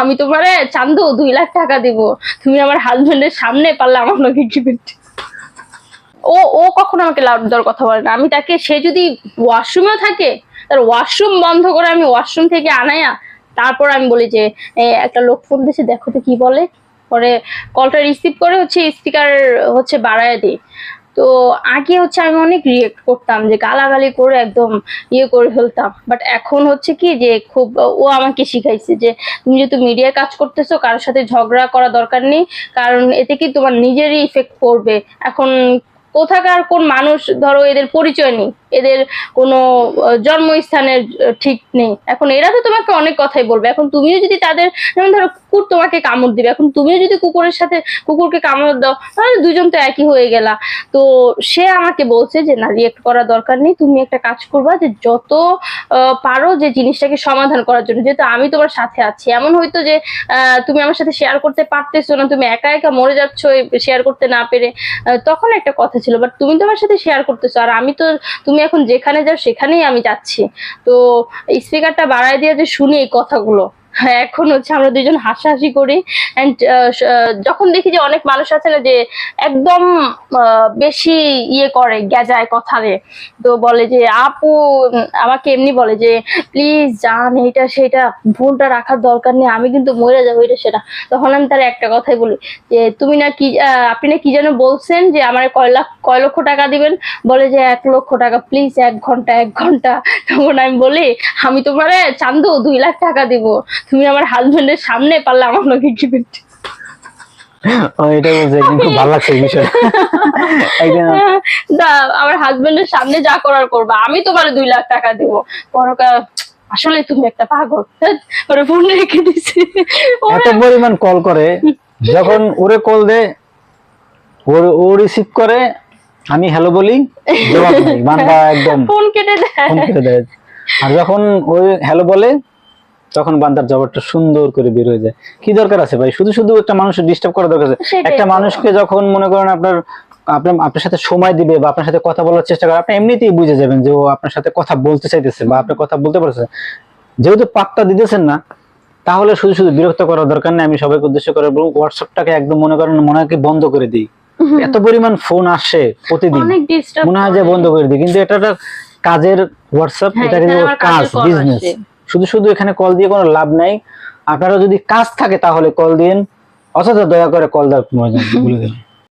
আমি তোমারে চান্দু, দুই লাখ টাকা দিব। তুমি আমার হাজবেন্ডের সামনে পারলে আমার লোকে গিফট ও ও কখনো আমাকে লাভ দেওয়ার কথা বলে না। আমি তাকে, সে যদি ওয়াশরুমেও থাকে, তার ওয়াশরুম বন্ধ করে আমি ওয়াশরুম থেকে আনাইয়া, তারপর আমি বলি যে একটা লোক ফোন দিয়েছে দেখো তো কি বলে। পরে কলটা রিসিভ করে হচ্ছে স্পিকার হচ্ছে বাড়ায় দিই। তো আগে হচ্ছে আমি অনেক রিয়েক্ট করতাম যে গালাগালি করে একদম ইয়ে করে ফেলতাম। বাট এখন হচ্ছে কি যে খুব, ও আমাকে শিখাইছে যে তুমি যেহেতু মিডিয়ায় কাজ করতেছো, কারোর সাথে ঝগড়া করা দরকার নেই, কারণ এতে কি তোমার নিজেরই ইফেক্ট পড়বে। এখন কোথাকার কোন মানুষ, ধরো এদের পরিচয় নেই। এদের কোনো জন্মস্থানের ঠিক নেই। এখন এরা তো তোমাকে অনেক কথাই বলবে। এখন তুমিও যদি তাদের, যেমন ধরো কুকুর তোমাকে কামড় দিবে, এখন তুমিও যদি কুকুরের সাথে, কুকুরকে কামড় দাও, তাহলে দুজন তো একই হয়ে গেলা। তো সে আমাকে বলছে যে, না রিয়েক্ট করার দরকার নেই। তুমি একটা কাজ করবা যে, যত পারো যে জিনিসটাকে সমাধান করার জন্য। যেহেতু আমি তোমার সাথে আছি। এমন হয়তো যে তুমি আমার সাথে শেয়ার করতে পারতেছো না। তুমি একা একা মরে যাচ্ছ শেয়ার করতে না পেরে। তখন একটা কথা ছিল। বাট তুমি তো আমার সাথে শেয়ার করতেছো। আর আমি তো, তুমি এখন যেখানে যাও সেখানেই আমি যাচ্ছি। তো স্পিকারটা বাড়ায় দিয়ে যে শুনি এই কথাগুলো। এখন হচ্ছে আমরা দুজন হাসাহাসি করি অ্যান্ড যখন দেখি যে অনেক মানুষ আছে না যে একদম বেশি ইয়ে করে গেজায় কথারে। তো বলে যে, আপু, আমাকে এমনি বলে যে, প্লিজ জান, এইটা, সেটা, ভুলটা রাখার দরকার নেই, আমি কিন্তু মরে যাব, এটা, সেটা। তখন আমি তার একটা কথাই বলি যে, তুমি না কি আপনি না কি যেন বলছেন যে, আমার কয় লাখ, কয় লক্ষ টাকা দিবেন? বলে যে, এক লক্ষ টাকা, প্লিজ, এক ঘণ্টা এক ঘণ্টা। তখন আমি বলি, আমি তোমারে চান্দু, দুই লাখ টাকা দিব। তুমি আমার হাজবেন্ডের সামনে পারলে আমার লোকে গিফট ও, এটা বলছে একদিন ভালো লাগছে এই দা আমার হাজবেন্ডের সামনে যা করার করবা আমি তোমার দুই লাখ টাকা দিব। পরকা আসলে তুমি একটা পাগল। ওরে ফোন রেখে দিছি। এত পরিমাণ কল করে যখন ওরে কল দে ওর ও রিসিভ করে আমি হ্যালো বলি জবাব নেই বান্দা একদম ফোন কেটে দেয়। ফোন করে দেয়। আর যখন ওই হ্যালো বলে তখন বান্দার জবাবটা সুন্দর করে বের হয়ে যায়। কি দরকার আছে ভাই? শুধু শুধু একটা মানুষের ডিস্টার্ব করা দরকার আছে। একটা মানুষকে যখন মনে করেন আপনার আপনার আপনার সাথে সময় দিবে বা আপনার সাথে কথা বলার চেষ্টা করে আপনি এমনিতেই বুঝে যাবেন যে ও আপনার সাথে কথা বলতে চাইতেছে বা আপনার কথা বলতে পারছে যেহেতু পাত্তা দিতেছেন না তাহলে শুধু শুধু বিরক্ত করার দরকার নেই। আমি সবাইকে উদ্দেশ্য করে বলব হোয়াটসঅ্যাপটাকে একদম মনে করেন মনে হয় বন্ধ করে দিই। এত পরিমাণ ফোন আসে প্রতিদিন। অনেক ডিস্টার্ব মনে হয় যে বন্ধ করে দিই। কিন্তু এটা একটা কাজের হোয়াটসঅ্যাপ হ্যাঁ, এটা কিন্তু কাজ বিজনেস। শুধু শুধু এখানে কল দিয়ে কোনো লাভ নাই। আপনারা যদি কাজ থাকে তাহলে কল দিন। অথচ দয়া করে কল দেওয়ার প্রয়োজন বলে দিলাম